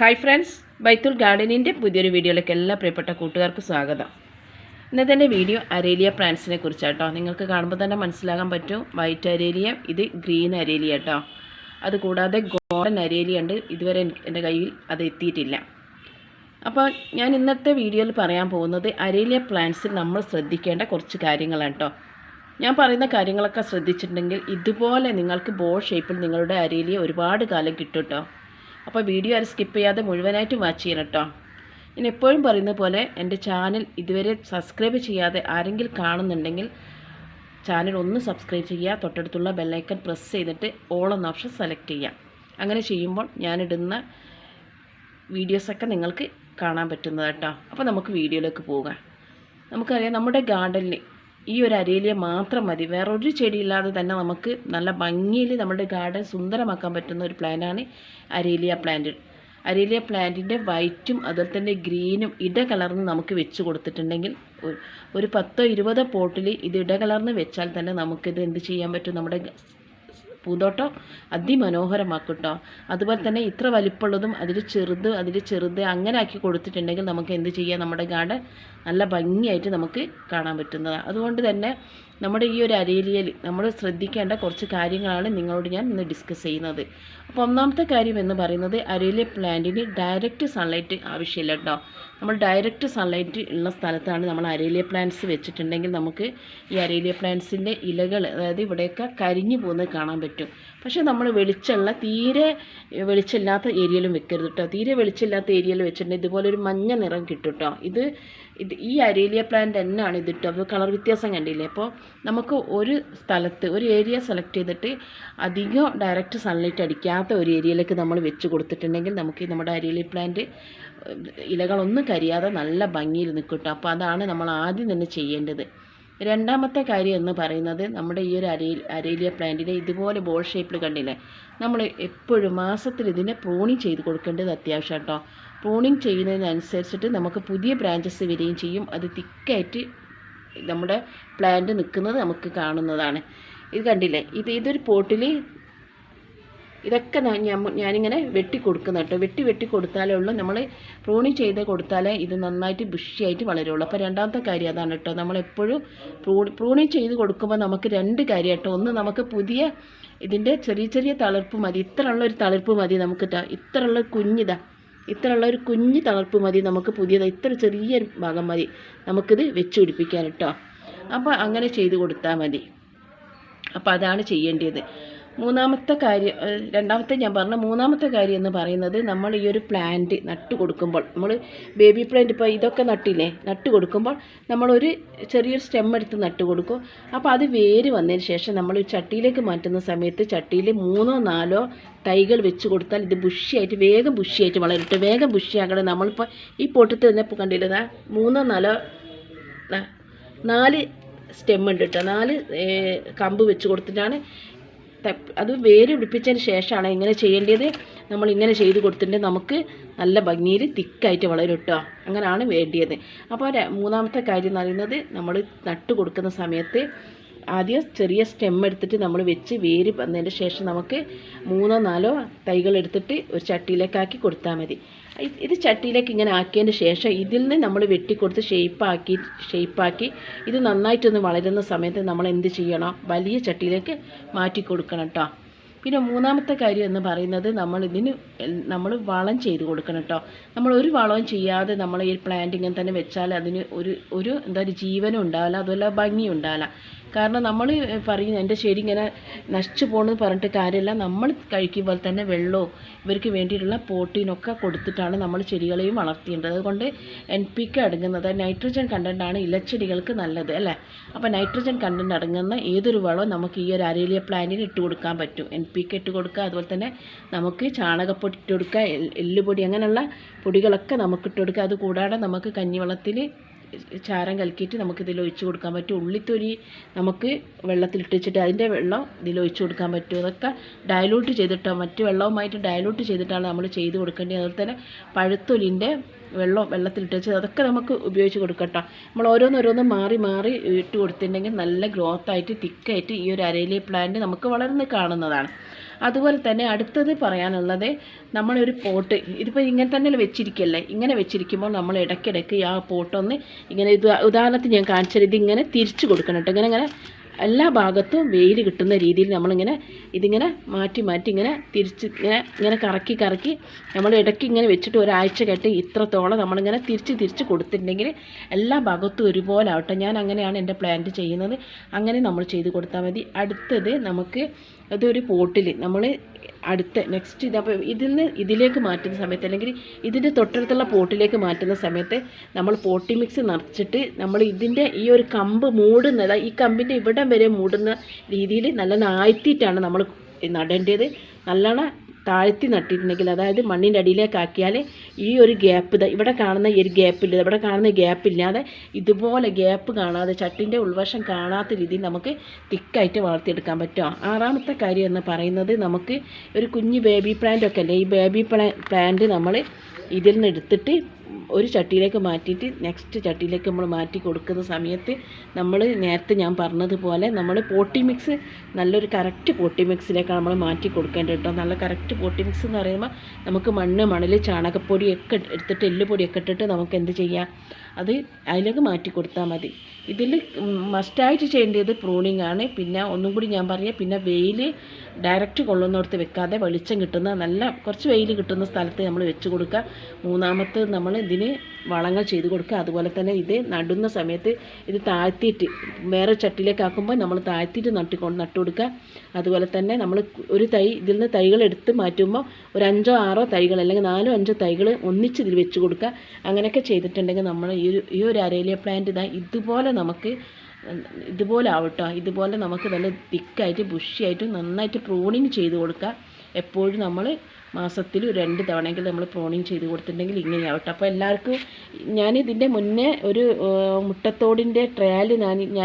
Hi friends ബൈത്തുൽ ഗാർഡനിന്റെ പുതിയൊരു വീഡിയോയിലേക്ക് എല്ലാ പ്രിയപ്പെട്ട കൂട്ടുകാർക്കും സ്വാഗതം. ഇന്നത്തെ എന്റെ വീഡിയോ അരേലിയ പ്ലാന്റ്സിനെ കുറിച്ചാട്ടോ. നിങ്ങൾക്ക് കാണുമ്പോൾ തന്നെ മനസ്സിലാകാൻ പറ്റും. വൈറ്റ് അരേലിയ ഇത് ഗ്രീൻ അരേലിയ കേട്ടോ അതുകൂടാതെ ഗോൾഡൻ അരേലിയ ഉണ്ട്. ഇതുവരെ എന്റെ കയ്യിൽ അത് എത്തിയിട്ടില്ല. അപ്പോൾ ഞാൻ ഇന്നത്തെ വീഡിയോയിൽ പറയാൻ പോകുന്നത് അരേലിയ പ്ലാന്റ്സിൽ നമ്മൾ ശ്രദ്ധിക്കേണ്ട കുറച്ച് കാര്യങ്ങളാണ് കേട്ടോ ഞാൻ പറയുന്ന കാര്യങ്ങളൊക്കെ ശ്രദ്ധിച്ചിട്ടുണ്ടെങ്കിൽ ഇതുപോലെ നിങ്ങൾക്ക് ബോൾ ഷേപ്പിൽ നിങ്ങളുടെ അരേലിയ ഒരുപാട് കാലം കിട്ടും കേട്ടോ അപ്പോൾ വീഡിയോ ആരും സ്കിപ്പ് ചെയ്യാതെ മുഴുവനായിട്ട് വാച്ച് ചെയ്യണം കേട്ടോ ഞാൻ എപ്പോഴും പറയുന്ന പോലെ എന്റെ ചാനൽ ഇതുവരെ സബ്സ്ക്രൈബ് ചെയ്യാതെ ആരെങ്കിലും കാണുന്നുണ്ടെങ്കിൽ ചാനൽ ഒന്ന് സബ്സ്ക്രൈബ് ചെയ്യുക തൊട്ടടുത്തുള്ള ബെല്ലൈക്കൺ പ്രസ് ചെയ്തിട്ട് ഓൾ എന്ന ഓപ്ഷൻ സെലക്ട് ചെയ്യാം അങ്ങനെ ചെയ്യുമ്പോൾ ഞാനിടുന്ന വീഡിയോസൊക്കെ നിങ്ങൾക്ക് കാണാൻ പറ്റുന്നത് കേട്ടോ അപ്പോൾ നമുക്ക് വീഡിയോയിലേക്ക് പോകാം. നമുക്കറിയാം നമ്മുടെ ഗാർഡനിൽ ഈ ഒരു അരേലിയ മാത്രം മതി. വേറൊരു ചെടിയില്ലാതെ തന്നെ നമുക്ക് നല്ല ഭംഗിയിൽ നമ്മുടെ ഗാർഡൻ സുന്ദരമാക്കാൻ പറ്റുന്ന ഒരു പ്ലാന്റാണ് അരേലിയ പ്ലാന്റ്. അരേലിയ പ്ലാന്റിന്റെ വൈറ്റും അതുപോലെ തന്നെ ഗ്രീനും ഇടകലർന്ന് നമുക്ക് വെച്ച് കൊടുത്തിട്ടുണ്ടെങ്കിൽ ഒരു- പത്തോ ഇരുപതോ പോട്ടിൽ ഇത് ഇട കലർന്ന് വെച്ചാൽ തന്നെ നമുക്കിത് എന്ത് ചെയ്യാൻ പറ്റും? നമ്മുടെ പൂന്തോട്ടം അതിമനോഹരമാക്കും അതുപോലെ തന്നെ ഇത്ര വലിപ്പമുള്ളതും അതിൽ ചെറുത് അതിൽ ചെറുത് അങ്ങനെ ആക്കി കൊടുത്തിട്ടുണ്ടെങ്കിൽ നമുക്ക് എന്ത് ചെയ്യാം? നമ്മുടെ ഗാർഡൻ നല്ല ഭംഗിയായിട്ട് നമുക്ക് കാണാൻ പറ്റുന്നതാണ് അതുകൊണ്ട് തന്നെ നമ്മുടെ ഈ ഒരു അരേലിയയിൽ നമ്മൾ ശ്രദ്ധിക്കേണ്ട കുറച്ച് കാര്യങ്ങളാണ് നിങ്ങളോട് ഞാൻ ഇന്ന് ഡിസ്കസ് ചെയ്യുന്നത്. അപ്പോൾ ഒന്നാമത്തെ കാര്യം എന്ന് പറയുന്നത് അരേലിയ പ്ലാന്റിന് ഡയറക്റ്റ് സൺലൈറ്റ് ആവശ്യമില്ല കേട്ടോ. നമ്മൾ ഡയറക്റ്റ് സൺലൈറ്റ് ഉള്ള സ്ഥലത്താണ് നമ്മൾ അരേലിയ പ്ലാന്റ്സ് വെച്ചിട്ടുണ്ടെങ്കിൽ നമുക്ക് ഈ അരേലിയ പ്ലാന്റ്സിന്റെ ഇലകൾ അതായത് ഇവിടെയൊക്കെ കരിഞ്ഞു പോകുന്നത് കാണാൻ പക്ഷേ നമ്മൾ വെളിച്ചമുള്ള തീരെ വെളിച്ചമില്ലാത്ത ഏരിയയിലും വെക്കരുത് കേട്ടോ. തീരെ വെളിച്ചമില്ലാത്ത ഏരിയയിൽ വെച്ചിട്ടുണ്ടെങ്കിൽ ഇതുപോലെ ഒരു മഞ്ഞ നിറം കിട്ടും കേട്ടോ. ഇത് ഇത് ഈ അരേലിയ പ്ലാന്റ് തന്നെയാണ് ഇത് കേട്ടോ. അത് കളർ വ്യത്യാസം കണ്ടില്ലേ? അപ്പോൾ നമുക്ക് ഒരു സ്ഥലത്ത് ഒരു ഏരിയ സെലക്ട് ചെയ്തിട്ട് അധികം ഡയറക്റ്റ് സൺലൈറ്റ് അടിക്കാത്ത ഒരു ഏരിയയിലേക്ക് നമ്മൾ വെച്ച് കൊടുത്തിട്ടുണ്ടെങ്കിൽ നമുക്ക് നമ്മുടെ അരേലിയ പ്ലാന്റ് ഇലകളൊന്നും കരിയാതെ നല്ല ഭംഗിയിൽ നിൽക്കും കേട്ടോ. അപ്പോൾ അതാണ് നമ്മൾ ആദ്യം തന്നെ ചെയ്യേണ്ടത്. രണ്ടാമത്തെ കാര്യം എന്ന് പറയുന്നത് നമ്മുടെ ഈ ഒരു അരേ അരേലിയ പ്ലാന്റിനെ ഇതുപോലെ ബോൾ ഷേപ്പിൽ കണ്ടില്ലേ? നമ്മൾ എപ്പോഴും മാസത്തിൽ ഇതിനെ പ്രൂണിങ് ചെയ്ത് കൊടുക്കേണ്ടത് അത്യാവശ്യം കേട്ടോ പ്രൂണിങ് ചെയ്യുന്നതിനനുസരിച്ചിട്ട് നമുക്ക് പുതിയ ബ്രാഞ്ചസ് വരികയും ചെയ്യും. അത് തിക്കായിട്ട് നമ്മുടെ പ്ലാന്റ് നിൽക്കുന്നത് നമുക്ക് കാണുന്നതാണ്. ഇത് കണ്ടില്ലേ? ഇത് ഇതൊരു പോട്ടിൽ ഇതൊക്കെ ഞാനിങ്ങനെ വെട്ടി കൊടുക്കുന്ന കേട്ടോ. വെട്ടി വെട്ടി കൊടുത്താലേ ഉള്ളൂ. നമ്മൾ പ്രൂണി ചെയ്ത് കൊടുത്താലേ ഇത് നന്നായിട്ട് ബുഷിയായിട്ട് വളരുള്ളൂ. അപ്പോൾ രണ്ടാമത്തെ കാര്യം അതാണ് കേട്ടോ. നമ്മളെപ്പോഴും പ്രൂണി പ്രൂണി ചെയ്ത് കൊടുക്കുമ്പോൾ നമുക്ക് രണ്ട് കാര്യം കേട്ടോ. ഒന്ന് നമുക്ക് പുതിയ ഇതിന്റെ ചെറിയ ചെറിയ തളിർപ്പ് മതി. ഇത്ര ഉള്ള ഒരു തളിർപ്പ് മതി നമുക്ക് ട്ടോ. ഇത്ര ഉള്ള ഒരു കുഞ്ഞിതാ ഇത്ര ഉള്ള ഒരു കുഞ്ഞ് തളർപ്പ് മതി നമുക്ക് പുതിയത്. ഇത്ര ചെറിയൊരു ഭാഗം മതി നമുക്കിത് വെച്ച് പിടിപ്പിക്കാൻ കേട്ടോ. അപ്പോൾ അങ്ങനെ ചെയ്ത് കൊടുത്താൽ മതി. അപ്പോൾ അതാണ് ചെയ്യേണ്ടത്. മൂന്നാമത്തെ കാര്യം രണ്ടാമത്തെ ഞാൻ പറഞ്ഞ മൂന്നാമത്തെ കാര്യം എന്ന് പറയുന്നത് നമ്മൾ ഈ ഒരു പ്ലാന്റ് നട്ട് കൊടുക്കുമ്പോൾ നമ്മൾ ബേബി പ്ലാന്റ് ഇപ്പോൾ ഇതൊക്കെ നട്ടില്ലേ നട്ട് കൊടുക്കുമ്പോൾ നമ്മളൊരു ചെറിയൊരു സ്റ്റെം എടുത്ത് നട്ട് കൊടുക്കും. അപ്പോൾ അത് വേര് വന്നതിന് ശേഷം നമ്മൾ ചട്ടിയിലേക്ക് മാറ്റുന്ന സമയത്ത് ചട്ടിയിൽ മൂന്നോ നാലോ തൈകൾ വെച്ച് കൊടുത്താൽ ഇത് ബുഷിയായിട്ട് വേഗം ബുഷിയായിട്ട് വളരട്ടെ. വേഗം ബുഷിയാകണം നമ്മളിപ്പോൾ ഈ പൊട്ടത്ത് തന്നെ കണ്ടില്ലേ മൂന്നോ നാലോ നാല് സ്റ്റെം ഉണ്ട് കേട്ടോ നാല് കമ്പ് വെച്ച് കൊടുത്തിട്ടാണ് അത് വേര് പിടിപ്പിച്ചതിന് ശേഷമാണ് ഇങ്ങനെ ചെയ്യേണ്ടത്. നമ്മൾ ഇങ്ങനെ ചെയ്ത് കൊടുത്തിട്ടുണ്ടെങ്കിൽ നമുക്ക് നല്ല ഭംഗിയിൽ തിക്കായിട്ട് വളരും കേട്ടോ അങ്ങനെയാണ് വേണ്ടിയത്. അപ്പോൾ മൂന്നാമത്തെ കാര്യം എന്ന് പറയുന്നത് നമ്മൾ നട്ട് കൊടുക്കുന്ന സമയത്ത് ആദ്യം ചെറിയ സ്റ്റെം എടുത്തിട്ട് നമ്മൾ വെച്ച് വേര് വന്നതിന്റെ ശേഷം നമുക്ക് മൂന്നോ നാലോ തൈകൾ എടുത്തിട്ട് ഒരു ചട്ടിയിലേക്കാക്കി കൊടുത്താൽ മതി. ഇത് ചട്ടിയിലേക്ക് ഇങ്ങനെ ആക്കിയതിന് ശേഷം ഇതിൽ നിന്ന് നമ്മൾ വെട്ടിക്കൊടുത്ത് ഷേപ്പാക്കി ഷേപ്പാക്കി ഇത് നന്നായിട്ടൊന്ന് വളരുന്ന സമയത്ത് നമ്മൾ എന്ത് ചെയ്യണം? വലിയ ചട്ടിയിലേക്ക് മാറ്റി കൊടുക്കണം കേട്ടോ പിന്നെ മൂന്നാമത്തെ കാര്യം എന്ന് പറയുന്നത് നമ്മൾ ഇതിന് നമ്മൾ വളം ചെയ്ത് കൊടുക്കണം കേട്ടോ നമ്മൾ ഒരു വളവും ചെയ്യാതെ നമ്മൾ ഈ പ്ലാന്റ് ഇങ്ങനെ തന്നെ വെച്ചാൽ അതിന് ഒരു ഒരു എന്താ ഒരു ജീവനും ഉണ്ടാവില്ല അതുപോലെ ഭംഗിയും ഉണ്ടാവില്ല. കാരണം നമ്മൾ പറയും എന്റെ ചെടി ഇങ്ങനെ നശിച്ചു പോകണമെന്ന് പറഞ്ഞിട്ട് കാര്യമില്ല. നമ്മൾ കഴിക്കുമ്പോൾ തന്നെ വെള്ളവും ഇവർക്ക് വേണ്ടിയിട്ടുള്ള പ്രോട്ടീനൊക്കെ കൊടുത്തിട്ടാണ് നമ്മൾ ചെടികളെയും വളർത്തിയേണ്ടത്. അതുകൊണ്ട് എൻ പി കെ അടങ്ങുന്നത് നൈട്രജൻ കണ്ടന്റാണ് ഇലച്ചെടികൾക്ക് നല്ലത് അല്ലേ? അപ്പോൾ നൈട്രജൻ കണ്ടന്റ് അടങ്ങുന്ന ഏതൊരു വളവും നമുക്ക് ഈ ഒരു അരേലിയ പ്ലാന്റിന് ഇട്ട് കൊടുക്കാൻ പറ്റും. എൻ പി ഇട്ട് കൊടുക്കുക അതുപോലെ തന്നെ നമുക്ക് ചാണകപ്പൊടി ഇട്ട് കൊടുക്കുക എല്ലുപൊടി അങ്ങനെയുള്ള പൊടികളൊക്കെ നമുക്ക് ഇട്ട് കൊടുക്കുക. അത് കൂടാതെ നമുക്ക് കഞ്ഞിവെള്ളത്തിൽ ചാരം കലക്കിയിട്ട് നമുക്ക് ഇതിൽ ഒഴിച്ച് കൊടുക്കാൻ പറ്റും. ഉള്ളിത്തൊലി നമുക്ക് വെള്ളത്തിൽ വെച്ചിട്ട് അതിന്റെ വെള്ളം ഇതിൽ ഒഴിച്ച് കൊടുക്കാൻ പറ്റും. അതൊക്കെ ഡയലൂട്ട് ചെയ്തിട്ടോ മറ്റ് വെള്ളവുമായിട്ട് ഡയലൂട്ട് ചെയ്തിട്ടാണ് നമ്മൾ ചെയ്ത് കൊടുക്കേണ്ടത്. അതുപോലെ തന്നെ പഴുത്തൊലിന്റെ വെള്ളം വെള്ളത്തിലിട്ട് വെച്ച് അതൊക്കെ നമുക്ക് ഉപയോഗിച്ച് കൊടുക്കട്ടോ. നമ്മൾ ഓരോന്നോരോന്ന് മാറി മാറി ഇട്ട് കൊടുത്തിട്ടുണ്ടെങ്കിൽ നല്ല ഗ്രോത്ത് ആയിട്ട് തിക്കായിട്ട് ഈ ഒരു അരയിലെ പ്ലാന്റ് നമുക്ക് വളർന്ന് കാണുന്നതാണ്. അതുപോലെ തന്നെ അടുത്തത് പറയാനുള്ളത് നമ്മളൊരു പോട്ട് ഇതിപ്പോൾ ഇങ്ങനെ തന്നെ വെച്ചിരിക്കല്ലേ? ഇങ്ങനെ വെച്ചിരിക്കുമ്പോൾ നമ്മൾ ഇടയ്ക്കിടയ്ക്ക് ആ പോട്ടൊന്ന് ഇങ്ങനെ ഇത് ഉദാഹരണത്തിന് ഞാൻ കാണിച്ചത് ഇതിങ്ങനെ തിരിച്ചു കൊടുക്കണം കേട്ടോ. ഇങ്ങനെ ഇങ്ങനെ എല്ലാ ഭാഗത്തും വെയിൽ കിട്ടുന്ന രീതിയിൽ നമ്മളിങ്ങനെ ഇതിങ്ങനെ മാറ്റി മാറ്റി ഇങ്ങനെ തിരിച്ച് ഇങ്ങനെ ഇങ്ങനെ കറക്കി കറക്കി നമ്മൾ ഇടയ്ക്ക് ഇങ്ങനെ വെച്ചിട്ട് ഒരാഴ്ച കേട്ട് ഇത്രത്തോളം നമ്മളിങ്ങനെ തിരിച്ച് തിരിച്ച് കൊടുത്തിട്ടുണ്ടെങ്കിൽ എല്ലാ ഭാഗത്തും ഒരുപോലെ ആവട്ടെ. ഞാൻ അങ്ങനെയാണ് എന്റെ പ്ലാന്റ് ചെയ്യുന്നത്. അങ്ങനെ നമ്മൾ ചെയ്ത് കൊടുത്താൽ മതി. അടുത്തത് നമുക്ക് അതൊരു പോട്ടിൽ നമ്മൾ അടുത്ത നെക്സ്റ്റ് ഇതപ്പോൾ ഇതിൽ നിന്ന് ഇതിലേക്ക് മാറ്റുന്ന സമയത്ത് അല്ലെങ്കിൽ ഇതിന്റെ തൊട്ടടുത്തുള്ള പോട്ടിലേക്ക് മാറ്റുന്ന സമയത്ത് നമ്മൾ പോട്ടി മിക്സ് നിറച്ചിട്ട് നമ്മൾ ഇതിന്റെ ഈ ഒരു കമ്പ് മൂടുന്നത് ഈ കമ്പിന്റെ ഇവിടം വരെ മൂടുന്ന രീതിയിൽ നല്ല ആഴ്ത്തിയിട്ടാണ് നമ്മൾ നടേണ്ടത്. നല്ലോണം താഴ്ത്തി നട്ടിട്ടുണ്ടെങ്കിൽ അതായത് മണ്ണിന്റെ അടിയിലേക്കാക്കിയാൽ ഈ ഒരു ഗ്യാപ്പ് ഇത് ഇവിടെ കാണുന്ന ഈ ഒരു ഗ്യാപ്പില്ല ഇവിടെ കാണുന്ന ഗ്യാപ്പ് ഇല്ലാതെ ഇതുപോലെ ഗ്യാപ്പ് കാണാതെ ചട്ടിന്റെ ഉൾവശം കാണാത്ത രീതിയിൽ നമുക്ക് തിക്കായിട്ട് വളർത്തിയെടുക്കാൻ പറ്റും. ആറാമത്തെ കാര്യം എന്ന് പറയുന്നത് നമുക്ക് ഒരു കുഞ്ഞ് ബേബി പ്ലാന്റ് ഒക്കെ അല്ലേ ഈ ബേബി പ്ലാ പ്ലാന്റ് നമ്മൾ ഇതിൽ നിന്ന് എടുത്തിട്ട് ഒരു ചട്ടിയിലേക്ക് മാറ്റിയിട്ട് നെക്സ്റ്റ് ചട്ടിയിലേക്ക് നമ്മൾ മാറ്റി കൊടുക്കുന്ന സമയത്ത് നമ്മൾ നേരത്തെ ഞാൻ പറഞ്ഞതുപോലെ നമ്മൾ പോട്ടി മിക്സ് നല്ലൊരു കറക്റ്റ് പോട്ടി മിക്സിലേക്കാണ് നമ്മൾ മാറ്റി കൊടുക്കേണ്ടത് കേട്ടോ. നല്ല കറക്റ്റ് പോട്ടി മിക്സ് എന്ന് പറയുമ്പോൾ നമുക്ക് മണ്ണ് മണൽ ചാണകപ്പൊടിയൊക്കെ എടുത്തിട്ട് എല്ലുപൊടിയൊക്കെ ഇട്ടിട്ട് നമുക്ക് എന്ത് ചെയ്യാം? അത് അതിലേക്ക് മാറ്റി കൊടുത്താൽ മതി. ഇതിൽ മസ്റ്റായിട്ട് ചെയ്യേണ്ടത് പ്രൂണിങ് ആണ്. പിന്നെ ഒന്നും കൂടി ഞാൻ പറയാം പിന്നെ വെയിൽ ഡയറക്റ്റ് കൊള്ളുന്നിടത്ത് വെക്കാതെ വെളിച്ചം കിട്ടുന്ന നല്ല കുറച്ച് വെയിൽ കിട്ടുന്ന സ്ഥലത്ത് നമ്മൾ വെച്ച് കൊടുക്കുക. മൂന്നാമത്തെ നമ്മൾ ഇതിന് വളങ്ങൾ ചെയ്ത് കൊടുക്കുക. അതുപോലെ തന്നെ ഇത് നടുന്ന സമയത്ത് ഇത് താഴ്ത്തിയിട്ട് വേറെ ചട്ടിയിലേക്ക് ആക്കുമ്പോൾ നമ്മൾ താഴ്ത്തിയിട്ട് നട്ടിക്കൊണ്ട് നട്ടു കൊടുക്കുക. അതുപോലെ തന്നെ നമ്മൾ ഒരു തൈ ഇതിൽ നിന്ന് തൈകൾ എടുത്ത് മാറ്റുമ്പോൾ ഒരു അഞ്ചോ ആറോ തൈകൾ അല്ലെങ്കിൽ നാലോ അഞ്ചോ തൈകൾ ഒന്നിച്ച് ഇതിൽ വെച്ച് കൊടുക്കുക. അങ്ങനെയൊക്കെ ചെയ്തിട്ടുണ്ടെങ്കിൽ നമ്മൾ ഈ ഒരു ഈ ഒരു അരേലിയ പ്ലാന്റ് ഇതാ ഇതുപോലെ നമുക്ക് ഇതുപോലെ ആവട്ടോ ഇതുപോലെ നമുക്ക് നല്ല തിക്കായിട്ട് ബുഷിയായിട്ട് നന്നായിട്ട് പ്രൂണിങ് ചെയ്ത് കൊടുക്കുക എപ്പോഴും നമ്മൾ മാസത്തിൽ രണ്ട് തവണയെങ്കിലും നമ്മൾ പ്രോണിങ് ചെയ്ത് കൊടുത്തിട്ടുണ്ടെങ്കിൽ ഇങ്ങനെയാവട്ടെ. അപ്പോൾ എല്ലാവർക്കും ഞാനിതിന്റെ മുന്നേ ഒരു മുട്ടത്തോടിന്റെ ട്രയൽ ഞാൻ ഞാൻ